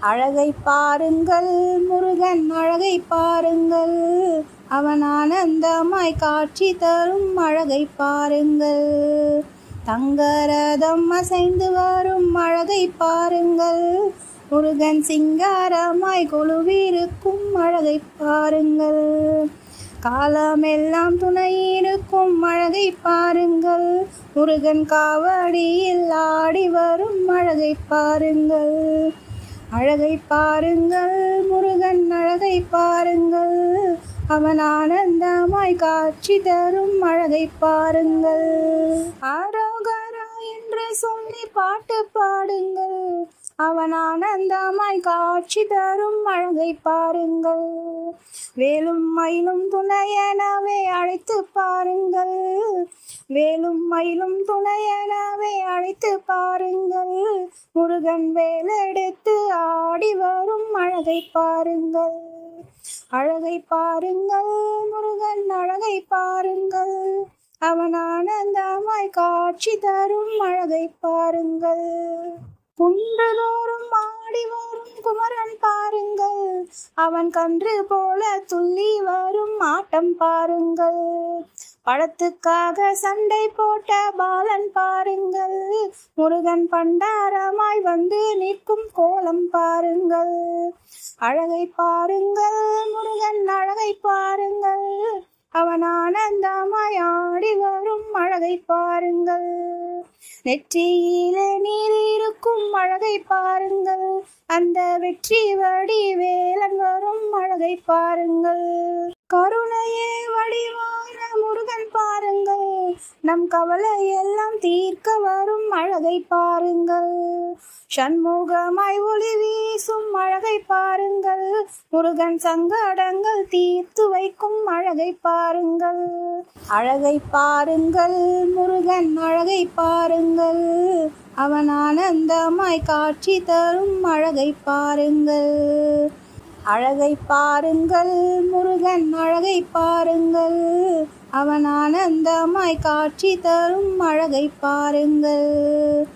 அழகை பாருங்கள் முருகன் அழகை பாருங்கள். அவன் ஆனந்தமாய் காட்சி தரும் அழகை பாருங்கள். தங்கரதம் அசைந்து வரும் அழகை பாருங்கள். முருகன் சிங்காரமாய் கொலுவிருக்கும் அழகை பாருங்கள். காலமெல்லாம் துணை இருக்கும் அழகை பாருங்கள். முருகன் காவடியில் ஆடி வரும் அழகை பாருங்கள். அழகை பாருங்கள் முருகன் அழகை பாருங்கள் அவன் ஆனந்தமாய் காட்சி தரும் அழகை பாருங்கள். ஆரோகரா என்று சொல்லி பாட்டு பாடுங்கள் அவன் ஆனந்தமாய் காட்சி தரும் அழகை பாருங்கள். வேலும் மயிலும் துணையனவே அழைத்து பாருங்கள் வேலும் மயிலும் துணையனவே அழைத்து பாருங்கள். முருகன் வேலெடுத்து ஆடி வரும் அழகை பாருங்கள். அழகை பாருங்கள் முருகன் அழகை பாருங்கள். அவன் ஆனந்தமாய் காட்சி தரும் அழகை பாருங்கள். குன்றுதோறும் ஆடி வரும் குமரன் பாருங்கள். அவன் கன்று போல துள்ளி வரும் ஆட்டம் பாருங்கள். பழத்துக்காக சண்டை போட்ட பாலன் பாருங்கள். முருகன் பண்டாரமாய் வந்து நிற்கும் கோலம் பாருங்கள். அழகை பாருங்கள் முருகன் அழகை பாருங்கள். அவன் ஆனந்தமாய் ஆடி வரும் அழகை பாருங்கள். நெற்றியில நீர் இருக்கும் அழகை பாருங்கள். அந்த வெற்றி வடி வேலன் வரும் அழகை பாருங்கள். கருணையே வடிவான நம் கவலை எல்லாம் தீர்க்க வரும் அழகை பாருங்கள். சண்முகமாய் ஒளி வீசும் அழகை பாருங்கள். முருகன் சங்கடங்கள் தீர்த்து வைக்கும் அழகை பாருங்கள். அழகை பாருங்கள் முருகன் அழகை பாருங்கள். அவன் ஆனந்தமாய் காட்சி தரும் அழகை பாருங்கள். அழகை பாருங்கள் முருகன் அழகை பாருங்கள். அவன் ஆனந்தமாய் காட்சி தரும் அழகை பாருங்கள்.